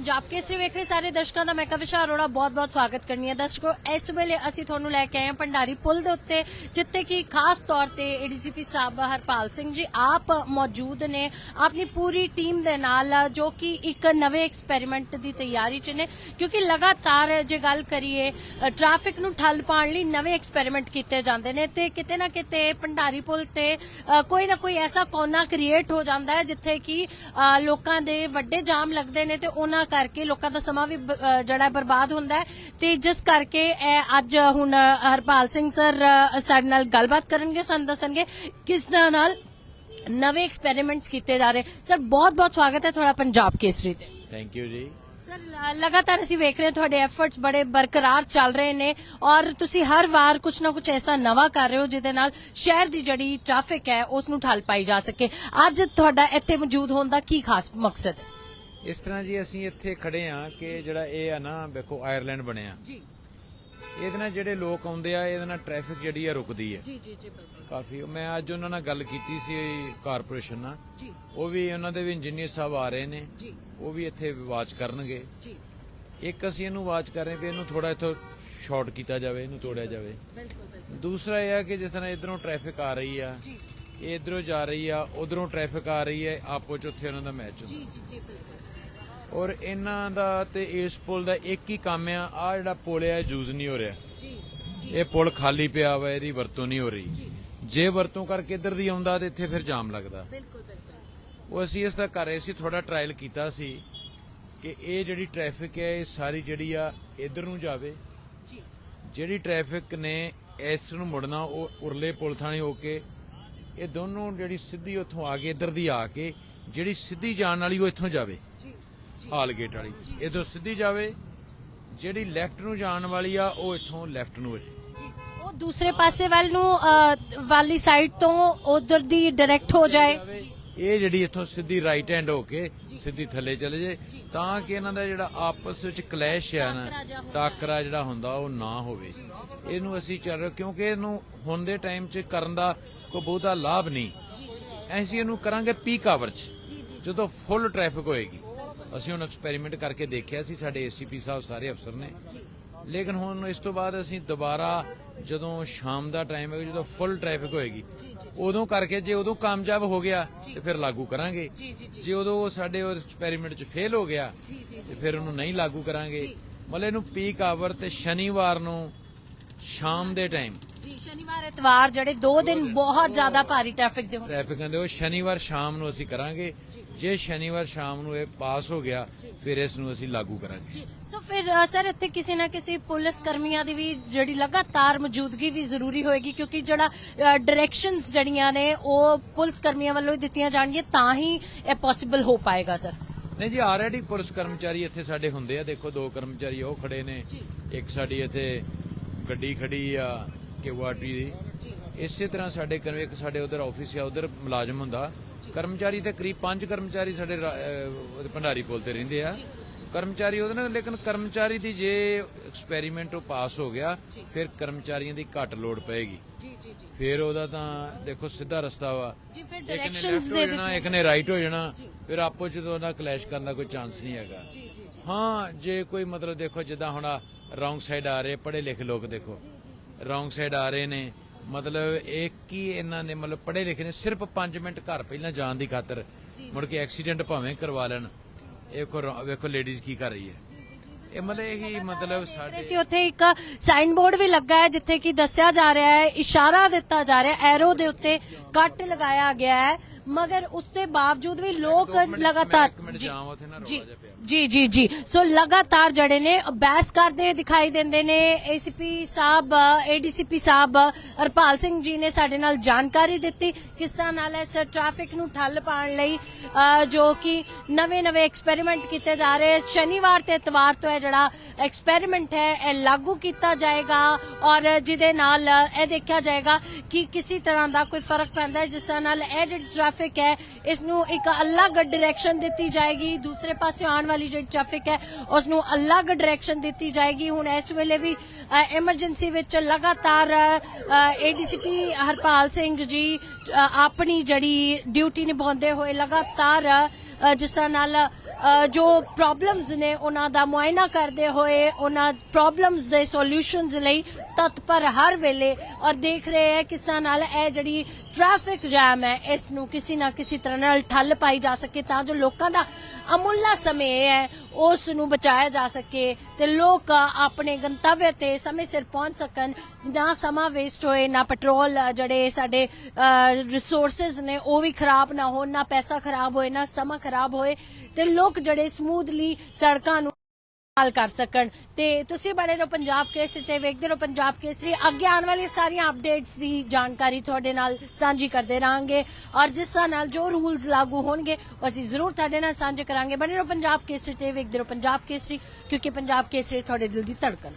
ਪੰਜਾਬ ਕੇਸਰੀ ਵੇਖ ਰਹੇ ਸਾਰੇ ਦਰਸ਼ਕਾਂ ਦਾ ਮੈਂ ਕਵਿਸ਼ਾ ਅਰੋੜਾ ਬਹੁਤ-ਬਹੁਤ ਸਵਾਗਤ ਕਰਨੀ ਹੈ। ਦਰਸ਼ਕੋ, ਇਸ ਵੇਲੇ ਅਸੀਂ ਤੁਹਾਨੂੰ ਲੈ ਕੇ ਆਏ ਹਾਂ ਭੰਡਾਰੀ ਪੁਲ ਦੇ ਉੱਤੇ, ਜਿੱਥੇ ਕਿ ਖਾਸ ਤੌਰ ਤੇ ਏਡੀਸੀਪੀ ਸਾਹਿਬ ਹਰਪਾਲ ਸਿੰਘ ਜੀ ਆਪ ਮੌਜੂਦ ਨੇ, ਆਪਣੀ ਪੂਰੀ ਟੀਮ ਦੇ ਨਾਲ, ਜੋ ਕਿ ਇੱਕ ਨਵੇਂ ਐਕਸਪੈਰੀਮੈਂਟ ਦੀ ਤਿਆਰੀ 'ਚ ਨੇ। ਕਿਉਂਕਿ ਲਗਾਤਾਰ ਜੇ ਗੱਲ ਕਰੀਏ ਟ੍ਰੈਫਿਕ ਨੂੰ ਠੱਲ ਪਾਉਣ ਲਈ ਨਵੇਂ ਐਕਸਪੈਰੀਮੈਂਟ ਕੀਤੇ ਜਾਂਦੇ ਨੇ ਤੇ ਕਿਤੇ ਨਾ ਕਿਤੇ ਭੰਡਾਰੀ ਪੁਲ ਤੇ ਕੋਈ ਨਾ ਕੋਈ ਐਸਾ ਕੋਨਾ ਕ੍ਰੀਏਟ ਹੋ ਜਾਂਦਾ ਹੈ, ਜਿੱਥੇ ਕਿ ਲੋਕਾਂ ਦੇ ਵੱਡੇ ਜਾਮ ਲੱਗਦੇ ਨੇ ਤੇ ਉਹਨਾਂ ਕਰਕੇ ਲੋਕਾਂ ਦਾ ਸਮਾਂ ਵੀ ਜਿਹੜਾ ਬਰਬਾਦ ਹੁੰਦਾ ਹੈ। ਤੇ ਜਿਸ ਕਰਕੇ ਇਹ ਅੱਜ ਹੁਣ ਹਰਪਾਲ ਸਿੰਘ ਸਰ ਸਾਡੇ ਨਾਲ ਗੱਲਬਾਤ ਕਰਨਗੇ ਸਾਨੂੰ ਦੱਸਣਗੇ ਕਿਸ ਤਰ੍ਹਾਂ ਨਾਲ ਨਵੇਂ ਐਕਸਪੈਰੀਮੈਂਟਸ ਕੀਤੇ ਜਾ ਰਹੇ। ਸਰ ਬਹੁਤ ਬਹੁਤ ਸਵਾਗਤ ਹੈ ਤੁਹਾਡਾ ਪੰਜਾਬ ਕੇਸਰੀ ਤੇ। ਥੈਂਕ ਯੂ ਜੀ। ਸਰ ਲਗਾਤਾਰ ਅਸੀਂ ਵੇਖ ਰਹੇ ਹਾਂ ਤੁਹਾਡੇ ਐਫਰਟਸ ਬੜੇ ਬਰਕਰਾਰ ਚੱਲ ਰਹੇ ਨੇ ਔਰ ਤੁਸੀਂ ਹਰ ਵਾਰ ਕੁਝ ਨਾ ਕੁਝ ਐਸਾ ਨਵਾਂ ਕਰ ਰਹੇ ਹੋ ਜਿਹਦੇ ਨਾਲ ਸ਼ਹਿਰ ਦੀ ਜਿਹੜੀ ਟ੍ਰੈਫਿਕ ਹੈ ਉਸ ਨੂੰ ਠੱਲ ਪਾਈ ਜਾ ਸਕੇ। ਅੱਜ ਤੁਹਾਡਾ ਇੱਥੇ ਮੌਜੂਦ ਹੋਣ ਦਾ ਕੀ ਖਾਸ ਮਕਸਦ ਹੈ? ਇਸ ਤਰ੍ਹਾਂ ਜੀ ਅਸੀਂ ਇੱਥੇ ਖੜੇ ਆ ਕਿ ਜਿਹੜਾ ਇਹ ਆ ਨਾ ਵੇਖੋ ਆਇਰਲੈਂਡ ਬਣਿਆ। ਜੀ। ਇਹਦੇ ਨਾਲ ਜਿਹੜੇ ਲੋਕ ਆਉਂਦੇ ਆ ਇਹਦੇ ਨਾਲ ਟ੍ਰੈਫਿਕ ਜਿਹੜੀ ਆ ਰੁਕਦੀ ਹੈ ਜੀ ਜੀ ਜੀ ਬਿਲਕੁਲ। ਕਾਫੀ ਮੈਂ ਅੱਜ ਉਹਨਾਂ ਨਾਲ ਗੱਲ ਕੀਤੀ ਸੀ ਕਾਰਪੋਰੇਸ਼ਨ ਨਾਲ। ਜੀ। ਉਹ ਵੀ ਉਹਨਾਂ ਦੇ ਵੀ ਇੰਜੀਨੀਅਰ ਸਾਹਿਬ ਆ ਰਹੇ ਨੇ। ਜੀ। ਉਹ ਵੀ ਇੱਥੇ ਵਾਚ ਕਰਨਗੇ। ਜੀ। ਇੱਕ ਅਸੀਂ ਇਹਨੂੰ ਵਾਚ ਕਰ ਰਹੇ ਵੀ ਇਹਨੂੰ ਥੋੜਾ ਇੱਥੋਂ ਸ਼ਾਰਟ ਕੀਤਾ ਜਾਵੇ ਇਹਨੂੰ ਤੋੜਿਆ ਜਾਵੇ। ਬਿਲਕੁਲ ਬਿਲਕੁਲ। ਦੂਸਰਾ ਇਹ ਆ ਕਿ ਜਿਸ ਤਰ੍ਹਾਂ ਇਧਰੋਂ ਟ੍ਰੈਫਿਕ ਆ ਰਹੀ ਆ ਜੀ। ਇਹ ਇਧਰੋਂ ਜਾ ਰਹੀ ਆ ਉਧਰੋਂ ਟ੍ਰੈਫਿਕ ਆ ਰਹੀ ਹੈ ਆਪੋ ਚ ਉੱਥੇ ਉਹਨਾਂ ਦਾ ਮੈਚ ਹੁੰਦਾ। ਜੀ ਜੀ ਜੀ ਬਿਲਕੁਲ। ਔਰ ਇਹਨਾਂ ਦਾ ਤੇ ਇਸ ਪੁਲ ਦਾ ਇੱਕ ਹੀ ਕੰਮ ਆ ਆ ਜਿਹੜਾ ਪੁਲ ਆ ਯੂਜ਼ ਨਹੀਂ ਹੋ ਰਿਹਾ। ਜੀ ਇਹ ਪੁਲ ਖਾਲੀ ਪਿਆ ਵਾ ਇਹਦੀ ਵਰਤੋਂ ਨਹੀਂ ਹੋ ਰਹੀ। ਜੀ। ਜੇ ਵਰਤੋਂ ਕਰਕੇ ਇੱਧਰ ਦੀ ਆਉਂਦਾ ਤੇ ਇੱਥੇ ਫਿਰ ਜਾਮ ਲੱਗਦਾ। ਬਿਲਕੁਲ ਬਿਲਕੁਲ। ਉਹ ਅਸੀਂ ਇਸ ਦਾ ਕਰ ਰਹੇ ਸੀ ਥੋੜਾ ਟ੍ਰਾਇਲ ਕੀਤਾ ਸੀ ਕਿ ਇਹ ਜਿਹੜੀ ਟ੍ਰੈਫਿਕ ਹੈ ਇਹ ਸਾਰੀ ਜਿਹੜੀ ਆ ਇੱਧਰ ਨੂੰ ਜਾਵੇ। ਜੀ। ਜਿਹੜੀ ਟ੍ਰੈਫਿਕ ਨੇ ਇਸ ਨੂੰ ਮੁੜਨਾ ਉਹ ਉਰਲੇ ਪੁਲ ਥਾਣੀ ਹੋ ਕੇ ਇਹ ਦੋਨੋਂ ਜਿਹੜੀ ਸਿੱਧੀ ਉੱਥੋਂ ਆ ਕੇ ਇੱਧਰ ਦੀ ਆ ਕੇ ਜਿਹੜੀ ਸਿੱਧੀ ਜਾਣ ਵਾਲੀ ਉਹ ਇੱਥੋਂ ਜਾਵੇ। ਜੀ। ਹਾਲ ਗੇਟ ਵਾਲੀ। ਇਧਰੋਂ ਸਿੱਧੀ ਜਾਵੇ ਜਿਹੜੀ ਲੈਫਟ ਨੂੰ ਜਾਣ ਵਾਲੀ ਆ ਉਹ ਇੱਥੋਂ ਲੈਫਟ ਨੂੰ ਹੋ ਜੇ। ਉਹ ਦੂਸਰੇ ਪਾਸੇ ਵੱਲ ਨੂੰ ਅ, ਵਾਲੀ ਸਾਈਡ ਤੋਂ ਉਧਰ ਦੀ ਡਾਇਰੈਕਟ ਹੋ ਜਾਏ। ਇਹ ਜਿਹੜੀ ਇੱਥੋਂ ਸਿੱਧੀ ਰਾਈਟ ਹੈਂਡ ਹੋ ਕੇ ਸਿੱਧੀ ਥੱਲੇ ਚਲੇ ਜੇ ਤਾਂ ਕਿ ਇਹਨਾਂ ਦਾ ਜਿਹੜਾ ਆਪਸ ਵਿੱਚ ਕਲੈਸ਼ ਆ ਨਾ। ਟਾਕਰਾ ਜਿਹੜਾ ਹੁੰਦਾ ਉਹ ਨਾ ਹੋਵੇ। ਇਹਨੂੰ ਅਸੀਂ ਚੱਲ ਰਹੇ ਕਿਉਂਕਿ ਇਹਨੂੰ ਹੁਣ ਦੇ ਟਾਈਮ 'ਚ ਕਰਨ ਦਾ ਕੋਈ ਬਹੁਤਾ ਲਾਭ ਨਹੀਂ। ਅਸੀਂ ਇਹਨੂੰ ਕਰਾਂਗੇ ਪੀਕ ਆਵਰ 'ਚ ਜਦੋਂ ਫੁੱਲ ਟ੍ਰੈਫਿਕ ਹੋਏਗੀ। ਅਸੀਂ ਹੁਣ ਐਕਸਪੈਰੀਮੈਂਟ ਕਰਕੇ ਦੇਖਿਆ ਸੀ ਸਾਡੇ ਏਸੀਪੀ ਸਾਹਿਬ ਸਾਰੇ ਅਫਸਰ ਨੇ। ਲੇਕਿਨ ਹੁਣ ਇਸ ਤੋਂ ਬਾਅਦ ਅਸੀਂ ਦੁਬਾਰਾ ਜਦੋਂ ਸ਼ਾਮ ਦਾ ਟਾਈਮ ਹੈ ਜਦੋਂ ਫੁੱਲ ਟ੍ਰੈਫਿਕ ਹੋਏਗੀ ਉਦੋਂ ਕਰਕੇ ਜੇ ਉਦੋਂ ਕਾਮਯਾਬ ਹੋ ਗਿਆ ਤੇ ਫਿਰ ਲਾਗੂ ਕਰਾਂਗੇ। ਜੀ, ਉਦੋਂ ਸਾਡੇ ਉਹ ਐਕਸਪੈਰੀਮੈਂਟ 'ਚ ਫੇਲ ਹੋ ਗਿਆ ਤੇ ਫਿਰ ਉਹਨੂੰ ਨਹੀਂ ਲਾਗੂ ਕਰਾਂਗੇ। ਮਤਲਬ ਇਹਨੂੰ ਪੀਕ ਆਵਰ ਤੇ ਸ਼ਨੀਵਾਰ ਨੂੰ ਸ਼ਾਮ ਦੇ ਟਾਈਮ ਜੀ ਸ਼ਨੀਵਾਰ ਐਤਵਾਰ ਜਿਹੜੇ 2 ਦਿਨ ਬਹੁਤ ਜ਼ਿਆਦਾ ਭਾਰੀ ਟ੍ਰੈਫਿਕ ਦੇ ਹੁੰਦੇ ਟ੍ਰੈਫਿਕ ਦੇ ਉਹ ਸ਼ਨੀਵਾਰ ਸ਼ਾਮ ਨੂੰ ਅਸੀਂ ਕਰਾਂਗੇ। ਜੇ ਸ਼ਨੀਵਾਰ ਸ਼ਾਮ ਨੂੰ ਇਹ ਪਾਸ ਹੋ ਗਿਆ ਫਿਰ ਇਸ ਨੂੰ ਅਸੀਂ ਲਾਗੂ ਕਰਾਂਗੇ। ਜੀ। ਸੋ ਫਿਰ ਅ, ਸਰ ਇੱਥੇ ਕਿਸੇ ਨਾ ਕਿਸੇ ਪੁਲਿਸ ਕਰਮੀਆਂ ਦੀ ਵੀ ਜਿਹੜੀ ਲਗਾਤਾਰ ਮੌਜੂਦਗੀ ਵੀ ਜ਼ਰੂਰੀ ਹੋਏਗੀ ਕਿਉਂਕਿ ਜਿਹੜਾ ਡਾਇਰੈਕਸ਼ਨਸ ਜਿਹੜੀਆਂ ਨੇ ਉਹ ਪੁਲਿਸ ਕਰਮੀਆਂ ਵੱਲੋਂ ਹੀ ਦਿੱਤੀਆਂ ਜਾਣਗੀਆਂ ਤਾਂ ਹੀ ਇਹ ਪੋਸੀਬਲ ਹੋ ਪਾਏਗਾ ਸਰ। ਨਹੀਂ ਜੀ ਆਲਰੇਡੀ ਪੁਲਿਸ ਕਰਮਚਾਰੀ ਇੱਥੇ ਸਾਡੇ ਹੁੰਦੇ ਆ। ਦੇਖੋ ਦੋ ਕਰਮਚਾਰੀ ਉਹ ਖੜੇ ਨੇ। ਇੱਕ ਸਾਡੀ ਇੱਥੇ ਗੱਡੀ ਖੜੀ ਆ ਕਿਵਾਟੀ ਦੀ। ਇਸੇ ਤਰ੍ਹਾਂ ਸਾਡੇ ਕਰਮ ਇੱਕ ਸਾਡੇ ਉਧਰ ਆਫਿਸ ਆ ਉਧਰ ਮੁਲਾਜ਼ਮ ਹੁੰਦਾ। ਕਰਮਚਾਰੀ ਤੇ ਕਰੀਬ ਪੰਜ ਕਰਮਚਾਰੀ ਸਾਡੇ ਭੰਡਾਰੀ ਪੁਲ ਤੇ ਰਹਿੰਦੇ ਆ। ਕਰਮਚਾਰੀ ਉਹਦੇ ਨਾਲ ਲੇਕਿਨ ਕਰਮਚਾਰੀ ਦੀ ਜੇ ਐਕਸਪੈਰੀਮੈਂਟ ਉਹ ਪਾਸ ਹੋ ਗਿਆ ਫਿਰ ਕਰਮਚਾਰੀਆਂ ਦੀ ਘੱਟ ਲੋੜ ਪਏਗੀ। ਜੀ ਜੀ ਜੀ। ਫਿਰ ਉਹਦਾ ਤਾਂ ਦੇਖੋ ਸਿੱਧਾ ਰਸਤਾ ਵਾ। ਜੀ ਫਿਰ ਨੇ ਡਾਇਰੈਕਸ਼ਨਸ left ਦੇ ਹੋ ਜਾਣਾ, ਦਿੱਤੇ। ਇੱਕ ਨੇ ਰਾਈਟ ਹੋ ਜਾਣਾ ਫਿਰ ਆਪੋ ਚ ਉਹਦਾ ਕਲੈਸ਼ ਕਰਨ ਦਾ ਕੋਈ ਚਾਂਸ ਨਹੀਂ ਹੈਗਾ। ਜੀ ਜੀ ਹਾਂ ਜੇ ਕੋਈ ਮਤਲਬ ਦੇਖੋ ਜਿੱਦਾਂ ਹੁਣ ਰੌਂਗ ਸਾਈਡ ਆ ਰਹੇ ਪੜ੍ਹੇ ਲਿਖੇ ਲੋਕ ਦੇਖੋ। ਰੌਂਗ ਸਾਈਡ ਆ ਰਹੇ ਨੇ ਮਤਲਬ ਇੱਕ ਹੀ ਇਹਨਾਂ ਨੇ ਮਤਲਬ ਪੜ੍ਹੇ ਲਿਖੇ ਨੇ ਸਿਰਫ 5 ਮਿੰਟ ਘਰ ਪਹਿਲਾਂ ਜਾਣ ਦੀ ਖਾਤਰ। ਮੁੜ ਕੇ ਐਕਸੀਡੈਂਟ ਭਾਵੇਂ ਕਰਵਾ ਲੈਣ। ਇਹ ਵੇਖੋ ਲੇਡੀਜ਼ ਕੀ ਕਰ ਰਹੀ ਹੈ। ਇਹ ਮਤਲਬ ਇਹੀ ਮਤਲਬ ਸਾਡੇ ਸੀ ਉੱਥੇ ਇੱਕ ਸਾਈਨ ਬੋਰਡ ਵੀ ਲੱਗਾ ਹੈ ਜਿੱਥੇ ਕਿ ਦੱਸਿਆ ਜਾ ਰਿਹਾ ਹੈ ਇਸ਼ਾਰਾ ਦਿੱਤਾ ਜਾ ਰਿਹਾ ਹੈ ਐਰੋ ਦੇ ਉੱਤੇ ਕੱਟ ਲਗਾਇਆ ਗਿਆ ਹੈ ਮਗਰ ਉਸ ਦੇ ਬਾਵਜੂਦ ਵੀ ਲੋਕ ਲਗਾਤਾਰ ਜੀ, ਜੀ ਜੀ ਜੀ। ਸੋ ਲਗਾਤਾਰ ਜਿਹੜੇ ਨੇ, ਬਹਿਸ ਕਰਦੇ ਦਿਖਾਈ ਦਿੰਦੇ ਨੇ ਏਸੀਪੀ ਸਾਹਿਬ ਏਡੀਸੀਪੀ ਸਾਹਿਬ, ਹਰਪਾਲ ਸਿੰਘ ਜੀ ਨੇ ਸਾਡੇ ਨਾਲ ਜਾਣਕਾਰੀ ਦਿੱਤੀ। ਕਿਸ ਤਰ੍ਹਾਂ ਨਾਲ ਇਸ ਟ੍ਰੈਫਿਕ ਨੂੰ ਠੱਲ ਪਾਉਣ ਲਈ ਜੋ ਕਿ ਨਵੇਂ-ਨਵੇਂ ਐਕਸਪੈਰੀਮੈਂਟ ਕੀਤੇ ਜਾ ਰਹੇ, ਸ਼ਨੀਵਾਰ ਤੇ ਇਤਵਾਰ ਤੋਂ ਇਹ ਜਿਹੜਾ ਐਕਸਪੈਰੀਮੈਂਟ ਹੈ, ਇਹ ਲਾਗੂ ਕੀਤਾ ਜਾਏਗਾ ਔਰ ਜਿਹਦੇ ਨਾਲ ਇਹ ਦੇਖਿਆ ਜਾਏਗਾ ਕਿ ਕਿਸੇ ਤਰ੍ਹਾਂ ਦਾ ਕੋਈ ਫ਼ਰਕ ਪੈਂਦਾ ਹੈ, ਜਿਸ ਤਰ੍ਹਾਂ ਨਾਲ ਇਹ ਜਿਹੜੀ ਟ੍ਰੈਫਿਕ ਹੈ, ਇਸ ਨੂੰ ਇੱਕ ਅਲੱਗ ਡਾਇਰੈਕਸ਼ਨ ਦਿੱਤੀ ਜਾਏਗੀ। ਦੂਸਰੇ ਪਾਸੇ ਆਉਣ ਵਾਲੀ ਜਿਹੜੀ ਟ੍ਰੈਫਿਕ ਹੈ ਉਸ ਨੂੰ ਅਲੱਗ ਡਾਇਰੈਕਸ਼ਨ ਦਿੱਤੀ ਜਾਏਗੀ। ਹੁਣ ਇਸ ਵੇਲੇ ਵੀ ਐਮਰਜੈਂਸੀ ਵਿੱਚ ਲਗਾਤਾਰ ਏਡੀਸੀਪੀ ਹਰਪਾਲ ਸਿੰਘ ਜੀ ਆਪਣੀ ਜਿਹੜੀ ਡਿਊਟੀ ਨਿਭਾਉਂਦੇ ਹੋਏ ਲਗਾਤਾਰ ਜਿਸ ਤਰ੍ਹਾਂ ਨਾਲ ਜੋ ਪ੍ਰੋਬਲਮਸ ਨੇ, ਉਹਨਾਂ ਦਾ ਮੁਆਇਨਾ ਕਰਦੇ ਹੋਏ, ਉਹਨਾਂ ਪ੍ਰੋਬਲਮਸ ਦੇ ਸੋਲੂਸ਼ਨਸ ਲਈ ਤਤਪਰ ਹਰ ਵੇਲੇ ਔਰ ਦੇਖ ਰਹੇ ਹੈ ਕਿਸ ਤਰ੍ਹਾਂ ਨਾਲ ਇਹ ਜਿਹੜੀ ਟ੍ਰੈਫਿਕ ਜੈਮ ਹੈ, ਇਸ ਨੂੰ ਕਿਸੇ ਨਾ ਕਿਸੇ ਤਰ੍ਹਾਂ ਨਾਲ ਠੱਲ ਪਾਈ ਜਾ ਸਕੇ ਤਾਂ ਜੋ ਲੋਕਾਂ ਦਾ ਅਮੁੱਲਾ ਸਮੇਂ ਹੈ ਉਸ ਨੂੰ ਬਚਾਇਆ ਜਾ ਸਕੇ ਤੇ ਲੋਕ ਆਪਣੇ ਗੰਤਵਯ ਤੇ ਸਮੇਂ ਸਿਰ ਪਹੁੰਚ ਸਕਣ। ਨਾ ਸਮਾਂ ਵੇਸਟ ਹੋਏ ਨਾ ਪੈਟਰੋਲ ਅ, ਜਿਹੜੇ ਸਾਡੇ ਰਿਸੋਰਸਸ ਨੇ ਉਹ ਵੀ ਖਰਾਬ ਨਾ ਹੋਣ ਨਾ ਪੈਸਾ ਖਰਾਬ ਹੋਏ ਨਾ ਸਮਾਂ ਖਰਾਬ ਹੋਏ ਤੇ ਲੋਕ ਜਿਹੜੇ ਸਮੂਥਲੀ ਸੜਕਾਂ ਨੂੰ ਹੱਲ ਕਰ ਸਕਣ। ਤੇ ਤੁਸੀਂ ਬਣੇ ਰਹੋ ਪੰਜਾਬ ਕੇਸਰੀ ਤੇ, ਵੇਖਦੇ ਰਹੋ ਪੰਜਾਬ ਕੇਸਰੀ। ਅੱਗੇ ਆਉਣ ਵਾਲੀ ਸਾਰੀਆਂ ਅਪਡੇਟਸ ਦੀ ਜਾਣਕਾਰੀ ਤੁਹਾਡੇ ਨਾਲ ਸਾਂਝੀ ਕਰਦੇ ਰਹਾਂਗੇ। ਔਰ ਜਿਸ ਤਰ੍ਹਾਂ ਨਾਲ ਜੋ ਰੂਲਸ ਲਾਗੂ ਹੋਣਗੇ, ਉਹ ਅਸੀਂ ਜ਼ਰੂਰ ਤੁਹਾਡੇ ਨਾਲ ਸਾਂਝੇ ਕਰਾਂਗੇ। ਬਣੇ ਰਹੋ ਪੰਜਾਬ ਕੇਸਰੀ ਤੇ, ਵੇਖਦੇ ਰਹੋ ਪੰਜਾਬ ਕੇਸਰੀ, ਕਿਉਂਕਿ ਪੰਜਾਬ ਕੇਸਰੀ ਤੁਹਾਡੇ ਦਿਲ ਦੀ ਧੜਕਨ